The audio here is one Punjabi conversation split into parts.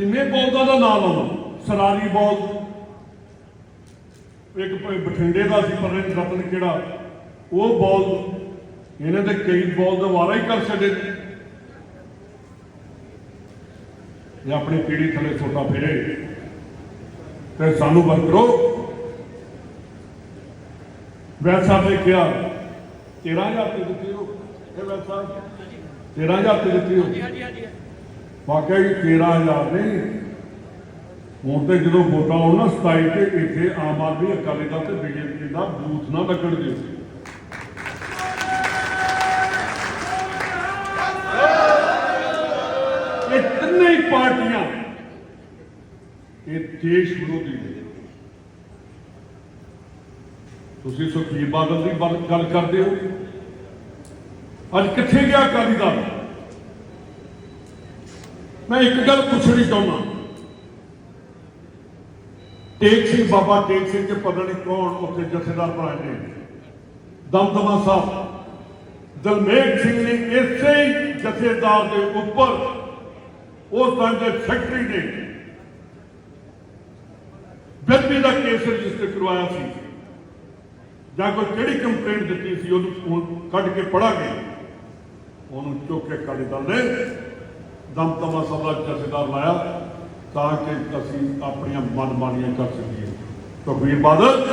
ਕਿੰਨੇ ਬੌਲਦਾਂ ਦਾ ਨਾਮ ਆਉਂਦਾ ਸਰਾਰੀ ਬੌਲ ਇੱਕ ਬਠਿੰਡੇ ਦਾ ਸੀ ਪਰਨ ਰਤਨ ਕਿਹੜਾ? ਉਹ ਬੌਲ ਇਹਨੇ ਤੇ ਕਈ ਬੌਲ ਦਾ ਵਾਰਾ ਹੀ ਕਰ ਛੱਡੇ। ਇਹ ਆਪਣੀ ਪੀੜੀ ਥੱਲੇ ਛੋਟਾ ਫੇਰੇ। ਤੇ ਸਾਨੂੰ ਵਰਤਰੋ ਵੈਸਾ ਨੇ ਕਿਹਾ 13000 ਤੇ ਦਿੱਤੀ ਉਹ ਇਹ ਵੈਸਾ 13000 ਤੇ ਦਿੱਤੀ ਹੋ। ਹਾਂਜੀ ਹਾਂਜੀ ਵਾਕਿਆ ਹੀ 13000 ਨਹੀਂ। ਹੁਣ ਤੇ ਜਦੋਂ ਵੋਟਾਂ ਆਉਣ ਨਾ 27 ਤੇ ਇੱਥੇ ਆਮ ਆਦਮੀ ਅਕਾਲੀ ਦਲ ਤੇ ਬੀਜੇਪੀ ਦਾ ਬੂਥ ਨਾ ਲੱਗਣ ਦਿਓ। ਇਹ ਤਿੰਨੇ ਪਾਰਟੀਆਂ ਇਹ ਦੇਸ਼ ਵਿਰੋਧੀ ਨੇ। ਤੁਸੀਂ ਸੁਖਬੀਰ ਬਾਦਲ ਦੀ ਬਲ- ਗੱਲ ਕਰਦੇ ਹੋ। ਅੱਜ ਕਿੱਥੇ ਗਿਆ ਅਕਾਲੀ ਦਲ? ਮੈਂ ਇੱਕ ਗੱਲ ਪੁੱਛਣੀ ਚਾਹੁੰਦਾ। ਟੇਕ ਸਿੰਘ ਬਾਬਾ ਟੇਕ ਸਿੰਘ ਕੇ ਪਤਾ ਨਹੀਂ ਕੌਣ ਉੱਥੇ ਜਥੇਦਾਰ ਬਣਾਏ ਨੇ। ਦਮਦਮਾ ਸਾਹਿਬ ਦਲਮੇਗ ਸਿੰਘ ਨੇ ਇਸੇ ਜਥੇਦਾਰ ਦੇ ਉੱਪਰ ਉਸ ਟਾਈਮ ਦੇ ਸੈਕਟਰੀ ਨੇ ਬੇਦਬੀ ਦਾ ਕੇਸ ਰਜਿਸਟਰ ਕਰਵਾਇਆ ਸੀ। ਜਾਂ ਕੋਈ ਕਿਹੜੀ ਕੰਪਲੇਂਟ ਦਿੱਤੀ ਸੀ, ਉਹਨੂੰ ਕੱਢ ਕੇ ਪੜਾਂਗੇ ਉਹਨੂੰ ਚੁੱਕ ਕੇ ਅਕਾਲੀ ਦਲ ਨੇ ਦਮਦਮਾ ਸਭਾ ਦਾ ਲਾਇਆ ਤਾਂ ਕਿ ਅਸੀਂ ਆਪਣੀਆਂ ਮਨਮਾਨੀਆਂ ਕਰ ਸਕੀਏ। ਸੁਖਬੀਰ ਬਾਦਲ,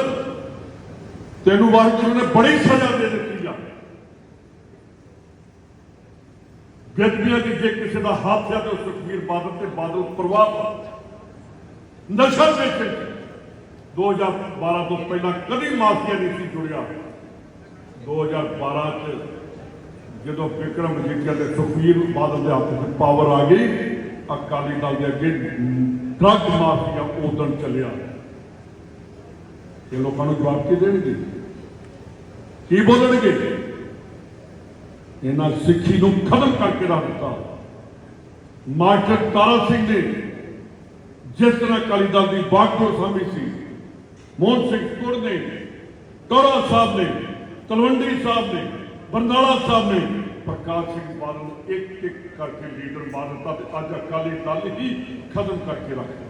ਤੈਨੂੰ ਵਾਹਿਗੁਰੂ ਨੇ ਬੜੀ ਸਜ਼ਾ ਦੇ ਦਿੱਤੀ ਆ। ਬੇਦਬੀਆਂ ਦੀ ਜੇ ਕਿਸੇ ਦਾ ਹੱਥ ਹੈ ਤੇ ਉਹ ਸੁਖਬੀਰ ਬਾਦਲ ਤੇ ਬਾਦਲ ਪਰਿਵਾਰ ਦਾ। ਨਸ਼ਾ ਵੇਚਣ 2012 ਤੋਂ ਪਹਿਲਾਂ ਕਦੀ ਮਾਫੀਆ ਨਹੀਂ ਸੀ ਜੁੜਿਆ। 2012 ਚ ਜਦੋਂ ਵਿਕਰਮ ਮਜੀਠੀਆ ਤੇ ਸੁਖਬੀਰ ਬਾਦਲ ਦੇ ਹੱਥ 'ਚ ਪਾਵਰ ਆ ਗਈ, ਅਕਾਲੀ ਦਲ ਦੇ ਅੱਗੇ ਡਰੱਗ ਮਾਫੀਆ ਉਦੋਂ ਚੱਲਿਆ। ਇਹ ਲੋਕਾਂ ਨੂੰ ਜਵਾਬ ਕੀ ਦੇਣਗੇ? ਕੀ ਬੋਲਣਗੇ? ਇਹਨਾਂ ਸਿੱਖੀ ਨੂੰ ਖਤਮ ਕਰਕੇ ਰੱਖ ਦਿੱਤਾ। ਮਾਸਟਰ ਤਾਰਾ ਸਿੰਘ ਨੇ ਜਿਸ ਤਰ੍ਹਾਂ ਅਕਾਲੀ ਦਲ ਦੀ ਬਾਗਡੋਰ ਸਾਂਭੀ ਸੀ, ਮੋਹਨ ਸਿੰਘ ਕੁਰ ਨੇ ਟੋੜਾ ਸਾਹਿਬ ਨੇ, ਤਲਵੰਡੀ ਸਾਹਿਬ ਨੇ ਬਰਨਾਲਾ ਸਾਹਿਬ ਨੇ ਪ੍ਰਕਾਸ਼ ਸਿੰਘ ਬਾਦਲ ਨੂੰ ਇੱਕ ਇੱਕ ਕਰਕੇ ਲੀਡਰ ਬਣਾ ਦਿੱਤਾ ਤੇ ਅੱਜ ਅਕਾਲੀ ਦਲ ਹੀ ਖਤਮ ਕਰਕੇ ਰੱਖ ਦਿੱਤਾ।